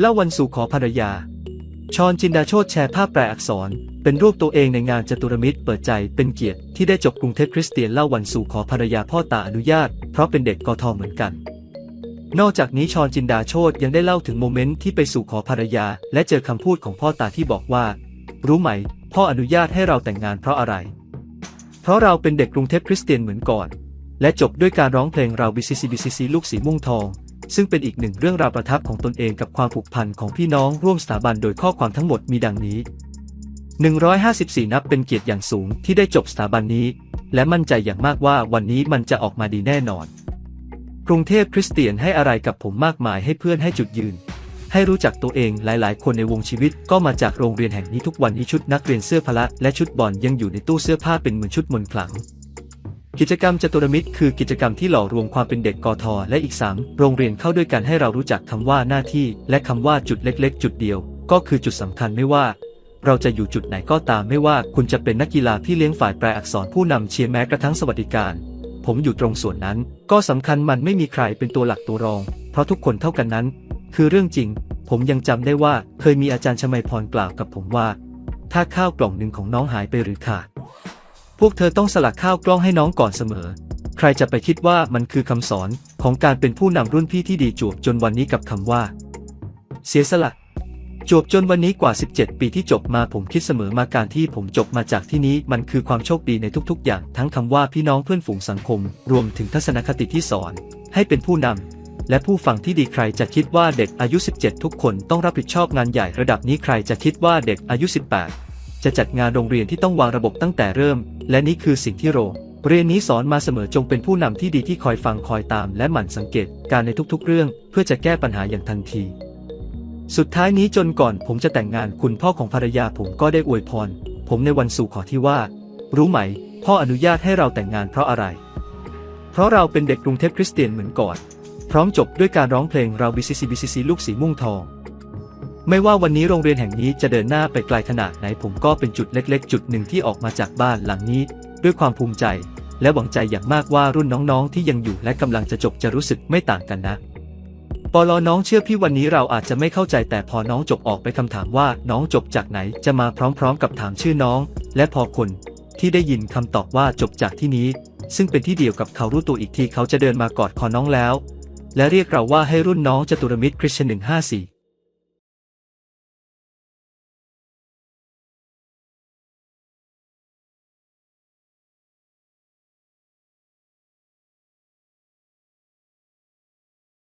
เล่าวันสู่ขอภรรยา ชอนจินดาโชตแชร์ภาพแปลอักษร เป็นรูปตัวเองในงานจตุรมิตรเปิดใจเป็นเกียรติที่ได้จบกรุงเทพคริสเตียนเล่าวันสู่ขอภรรยาพ่อตาอนุญาต เพราะเป็นเด็กกทเหมือนกัน นอกจากนี้ชอนจินดาโชตยังได้เล่าถึงโมเมนต์ที่ไปสู่ขอภรรยา และเจอคำพูดของพ่อตาที่บอกว่า รู้ไหม พ่ออนุญาตให้เราแต่งงานเพราะอะไร เพราะเราเป็นเด็กกรุงเทพคริสเตียนเหมือนก่อน และจบด้วยการร้องเพลงเรา BCC BCC ลูกสีม่วงทอง ซึ่งเป็นอีกหนึ่งเรื่องราวประทับของตนเองกับความผูกพันของพี่น้องร่วมสถาบันโดยข้อความทั้งหมดมีดังนี้ 154 นับเป็นเกียรติอย่างสูงที่ได้จบสถาบันนี้ และมั่นใจอย่างมากว่าวันนี้มันจะออกมาดีแน่นอน กรุงเทพคริสเตียนให้อะไรกับผมมากมายให้เพื่อนให้จุดยืน ให้รู้จักตัวเองหลาย ๆ คนในวงชีวิตก็มาจากโรงเรียนแห่งนี้ทุกวันนี้ชุดนักเรียนเสื้อพละและชุดบอลยังอยู่ในตู้เสื้อผ้าเป็นเหมือนชุดมนต์ขลัง กิจกรรมจตุรมิตรคือกิจกรรมที่หล่อรวมความเป็นเด็กกอทอและอีกสามโรงเรียนเข้าด้วยกันให้เรารู้จักคำว่าหน้าที่ และคำว่าจุดเล็ก ๆ จุดเดียว ก็คือจุดสำคัญไม่ว่า เราจะอยู่จุดไหนก็ตามไม่ว่าคุณจะเป็นนักกีฬาพี่เลี้ยงฝ่ายแปลอักษรผู้นำเชียร์แม้กระทั่งสวัสดิการ ผมอยู่ตรงส่วนนั้น ก็สำคัญมันไม่มีใครเป็นตัวหลักตัวรอง เพราะทุกคนเท่ากันนั้น คือเรื่องจริง ผมยังจำได้ว่าเคยมีอาจารย์ชมัยพรกล่าวกับผมว่า ถ้าข้าวกล่องหนึ่งของน้องหายไปหรือขาด พวกเธอต้องสลักข้าวกล้องให้น้องก่อนเสมอ ใครจะไปคิดว่ามันคือคำสอนของการเป็นผู้นำรุ่นพี่ที่ดีจวบจนวันนี้กับคำว่า เสียสละจวบจนวันนี้กว่า 17 ปีที่จบมาผมคิดเสมอมาการที่ผมจบมาจากที่นี้มันคือความโชคดีในทุกๆ อย่าง ทั้งคำว่าพี่น้องเพื่อนฝูงสังคม รวมถึงทัศนคติที่สอน ให้เป็นผู้นำและผู้ฟังที่ดีใครจะคิดว่าเด็กอายุ 17 ทุกคนต้องรับผิดชอบงานใหญ่ระดับนี้ใครจะคิดว่าเด็กอายุ 18 จะจัดงานโรงเรียนที่ต้องวางระบบตั้งแต่เริ่ม และนี่คือสิ่งที่โรงเรียนนี้สอนมาเสมอจงเป็นผู้นำที่ดีที่คอยฟังคอยตามและหมั่นสังเกตการในทุกๆ เรื่อง เพื่อจะแก้ปัญหาอย่างทันที สุดท้ายนี้จนก่อนผมจะแต่งงานคุณพ่อของภรรยาผมก็ได้อวยพร ผมในวันสู่ขอที่ว่า รู้ไหม พ่ออนุญาตให้เราแต่งงานเพราะอะไร เพราะเราเป็นเด็กกรุงเทพคริสเตียนเหมือนก่อน พร้อมจบด้วยการร้องเพลงเรา BCC BCC ลูกสีม่วงทอง ไม่ว่าวันนี้โรงเรียนแห่งนี้จะเดินหน้าไปไกลขนาดไหนผมก็เป็นจุดเล็กๆ จุดหนึ่งที่ออกมาจากบ้านหลังนี้ ด้วยความภูมิใจ และหวังใจอย่างมากว่ารุ่นน้องๆ ที่ยังอยู่และกำลังจะจบจะรู้สึกไม่ต่างกันนะปลอน้องเชื่อพี่วันนี้เราอาจจะไม่เข้าใจแต่พอน้องจบออกไปคำถามว่าน้องจบจากไหนจะมาพร้อมๆ กับถามชื่อน้อง และพอคนที่ได้ยินคำตอบว่าจบจากที่นี้ ซึ่งเป็นที่เดียวกับเขารู้ตัวอีกทีเขาจะเดินมากอดคอน้องแล้ว และเรียกเราว่าให้รุ่นน้องจตุรมิตรคริสเชนหนึ่งห้าสี่